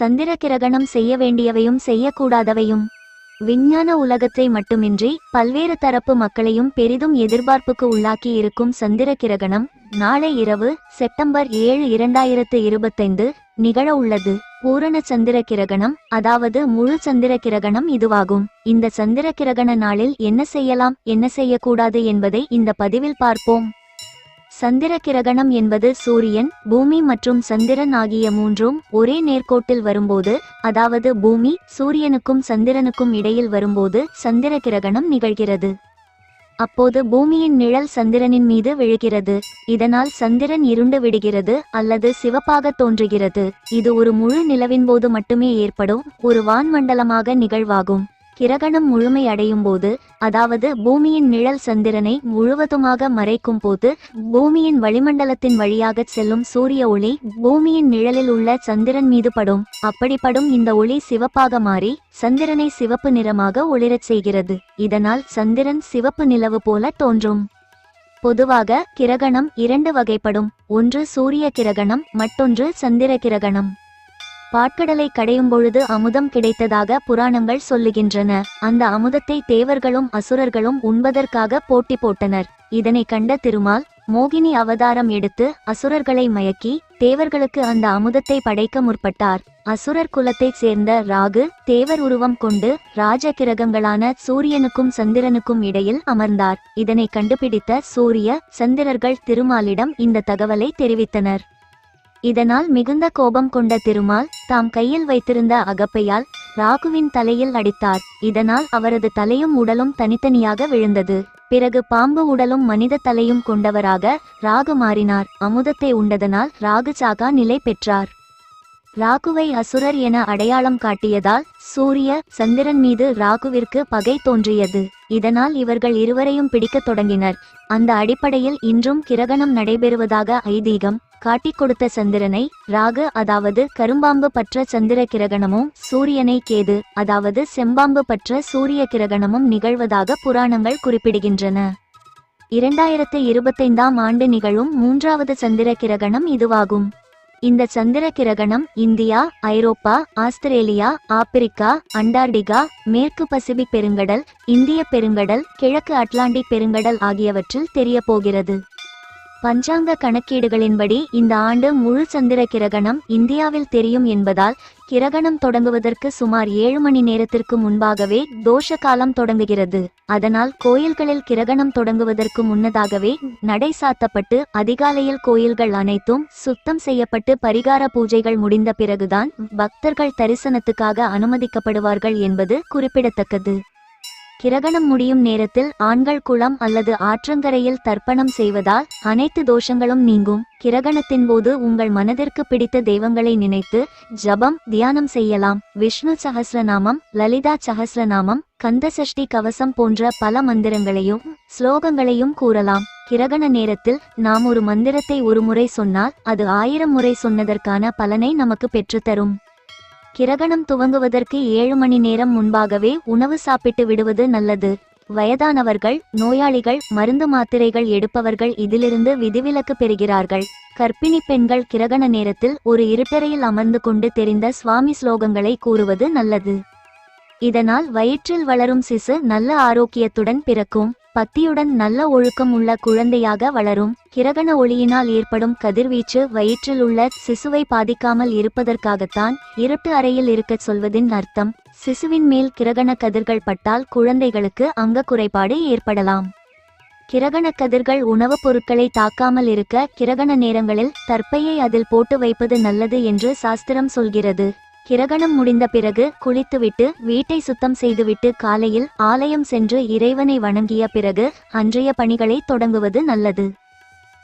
சந்திர கிரகணம் செய்ய வேண்டியவையும் செய்யக்கூடாதவையும். விஞ்ஞான உலகத்தை மட்டுமின்றி பல்வேறு தரப்பு மக்களையும் பெரிதும் எதிர்பார்ப்புக்கு உள்ளாக்கி இருக்கும் சந்திர கிரகணம் நாளை இரவு செப்டம்பர் ஏழு இரண்டாயிரத்து இருபத்தைந்து நிகழ உள்ளது. பூரண சந்திர கிரகணம் அதாவது முழு சந்திர கிரகணம் இதுவாகும். இந்த சந்திர கிரகண நாளில் என்ன செய்யலாம் என்ன செய்யக்கூடாது என்பதை இந்த பதிவில் பார்ப்போம். சந்திர கிரகணம் என்பது சூரியன் பூமி மற்றும் சந்திரன் ஆகிய மூன்றும் ஒரே நேர்கோட்டில் வரும்போது அதாவது பூமி சூரியனுக்கும் சந்திரனுக்கும் இடையில் வரும்போது சந்திர கிரகணம் நிகழ்கிறது. அப்போது பூமியின் நிழல் சந்திரனின் மீது விழுகிறது. இதனால் சந்திரன் இருண்டு விடுகிறது அல்லது சிவப்பாக தோன்றுகிறது. இது ஒரு முழு நிலவின் போது மட்டுமே ஏற்படும் ஒரு வான்மண்டலமாக நிகழ்வாகும். கிரகணம் முழுமையடையும் போது அதாவது பூமியின் நிழல் சந்திரனை முழுவதுமாக மறைக்கும் போது பூமியின் வளிமண்டலத்தின் வழியாக செல்லும் சூரிய ஒளி பூமியின் நிழலில் உள்ள சந்திரன் மீது படும். அப்படிப்படும் இந்த ஒளி சிவப்பாக மாறி சந்திரனை சிவப்பு நிறமாக ஒளிரச் செய்கிறது. இதனால் சந்திரன் சிவப்பு நிலவு போல தோன்றும். பொதுவாக கிரகணம் இரண்டு வகைப்படும். ஒன்று சூரிய கிரகணம் மற்றொன்று சந்திர கிரகணம். பாட்கடலை கடையும் பொழுது அமுதம் கிடைத்ததாக புராணங்கள் சொல்லுகின்றன. அந்த அமுதத்தை தேவர்களும் அசுரர்களும் உண்பதற்காக போட்டி போட்டனர். இதனை கண்ட திருமால் மோகினி அவதாரம் எடுத்து அசுரர்களை மயக்கி தேவர்களுக்கு அந்த அமுதத்தை படைக்க முற்பட்டார். அசுரர் குலத்தைச் சேர்ந்த ராகு தேவர் உருவம் கொண்டு ராஜ கிரகங்களான சூரியனுக்கும் சந்திரனுக்கும் இடையில் அமர்ந்தார். இதனை கண்டுபிடித்த சூரிய சந்திரர்கள் திருமாலிடம் இந்த தகவலை தெரிவித்தனர். இதனால் மிகுந்த கோபம் கொண்ட திருமால் தாம் கையில் வைத்திருந்த அகப்பையால் ராகுவின் தலையில் அடித்தார். இதனால் அவரது தலையும் உடலும் தனித்தனியாக விழுந்தது. பிறகு பாம்பு உடலும் மனித தலையும் கொண்டவராக ராகு மாறினார். அமுதத்தை உண்டதனால் ராகு சாகா நிலை பெற்றார். ராகுவை அசுரர் என அடையாளம் காட்டியதால் சூரிய சந்திரன் மீது ராகுவிற்கு பகை தோன்றியது. இதனால் இவர்கள் இருவரையும் பிடிக்கத் தொடங்கினர். அந்த அடிப்படையில் இன்றும் கிரகணம் நடைபெறுவதாக ஐதீகம் காட்டிக் கொடுத்த சந்திரனை ராகு அதாவது கரும்பாம்பு பற்ற சந்திர கிரகணமும் சூரியனை கேது அதாவது செம்பாம்பு பற்ற சூரிய கிரகணமும் நிகழ்வதாக புராணங்கள் குறிப்பிடுகின்றன. இரண்டாயிரத்து இருபத்தைந்தாம் ஆண்டு நிகழும் மூன்றாவது சந்திர கிரகணம் இதுவாகும். இந்த சந்திர கிரகணம் இந்தியா ஐரோப்பா ஆஸ்திரேலியா ஆப்பிரிக்கா அண்டார்டிகா மேற்கு பசிபிக் பெருங்கடல் இந்திய பெருங்கடல் கிழக்கு அட்லாண்டிக் பெருங்கடல் ஆகியவற்றில் தெரிய போகிறது. பஞ்சாங்க கணக்கீடுகளின்படி இந்த ஆண்டு முழு சந்திர கிரகணம் இந்தியாவில் தெரியும் என்பதால் கிரகணம் தொடங்குவதற்கு சுமார் ஏழு மணி நேரத்திற்கு முன்பாகவே தோஷ காலம் தொடங்குகிறது. அதனால் கோயில்களில் கிரகணம் தொடங்குவதற்கு முன்னதாகவே நடை சாத்தப்பட்டு அதிகாலையில் கோயில்கள் அனைத்தும் சுத்தம் செய்யப்பட்டு பரிகார பூஜைகள் முடிந்த பிறகுதான் பக்தர்கள் தரிசனத்துக்காக அனுமதிக்கப்படுவார்கள் என்பது குறிப்பிடத்தக்கது. கிரகணம் முடியும் நேரத்தில் ஆண்கள் குளம் அல்லது ஆற்றங்கரையில் தர்ப்பணம் செய்வதால் அனைத்து தோஷங்களும் நீங்கும். கிரகணத்தின் போது உங்கள் மனதிற்கு பிடித்த தெய்வங்களை நினைத்து ஜபம் தியானம் செய்யலாம். விஷ்ணு சஹஸ்ரநாமம் லலிதா சஹஸ்ரநாமம் கந்தசஷ்டி கவசம் போன்ற பல மந்திரங்களையும் ஸ்லோகங்களையும் கூறலாம். கிரகண நேரத்தில் நாம் ஒரு மந்திரத்தை ஒரு முறை சொன்னால் அது ஆயிரம் முறை சொன்னதற்கான பலனை நமக்கு பெற்றுத்தரும். கிரகணம் துவங்குவதற்கு ஏழு மணி நேரம் முன்பாகவே உணவு சாப்பிட்டு விடுவது நல்லது. வயதானவர்கள் நோயாளிகள் மருந்து மாத்திரைகள் எடுப்பவர்கள் இதிலிருந்து விதிவிலக்கு பெறுகிறார்கள். கர்ப்பிணி பெண்கள் கிரகண நேரத்தில் ஒரு இருட்டறையில் அமர்ந்து கொண்டு தெரிந்த சுவாமி ஸ்லோகங்களை கூறுவது நல்லது. இதனால் வயிற்றில் வளரும் சிசு நல்ல ஆரோக்கியத்துடன் பிறக்கும். பத்தியுடன் நல்ல ஒழுக்கம் உள்ள குழந்தையாக வளரும். கிரகண ஒளியினால் ஏற்படும் கதிர்வீச்சு வயிற்றில் உள்ள சிசுவை பாதிக்காமல் இருப்பதற்காகத்தான் இருட்டு அறையில் இருக்கச் சொல்வதின் அர்த்தம். சிசுவின் மேல் கிரகண கதிர்கள் பட்டால் குழந்தைகளுக்கு அங்க குறைபாடு ஏற்படலாம். கிரகண கதிர்கள் உணவுப் பொருட்களை தாக்காமல் இருக்க கிரகண நேரங்களில் தற்பையை அதில் போட்டு வைப்பது நல்லது என்று சாஸ்திரம் சொல்கிறது. கிரகணம் முடிந்த பிறகு குளித்துவிட்டு வீட்டை சுத்தம் செய்துவிட்டு காலையில் ஆலயம் சென்று இறைவனை வணங்கிய பிறகு அன்றைய பணிகளை தொடங்குவது நல்லது.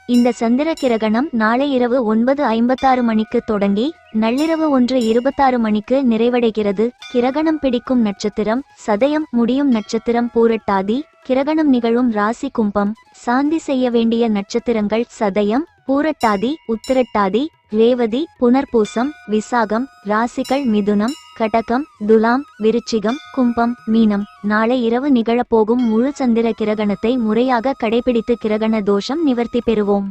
இந்த சந்திர கிரகணம் நாளை இரவு ஒன்பது ஐம்பத்தாறு மணிக்கு தொடங்கி நள்ளிரவு ஒன்று இருபத்தாறு மணிக்கு நிறைவடைகிறது. கிரகணம் பிடிக்கும் நட்சத்திரம் சதயம் முடியும் நட்சத்திரம் பூரட்டாதி கிரகணம் நிகழும் ராசி கும்பம். சாந்தி செய்ய வேண்டிய நட்சத்திரங்கள் சதயம் பூரட்டாதி உத்திரட்டாதி ரேவதி புனர்பூசம் விசாகம் ராசிகள் மிதுனம் கடகம் துலாம் விருச்சிகம் கும்பம் மீனம். நாளை இரவு நிகழப்போகும் முழு சந்திர கிரகணத்தை முறையாக கடைபிடித்து கிரகண தோஷம் நிவர்த்தி பெறுவோம்.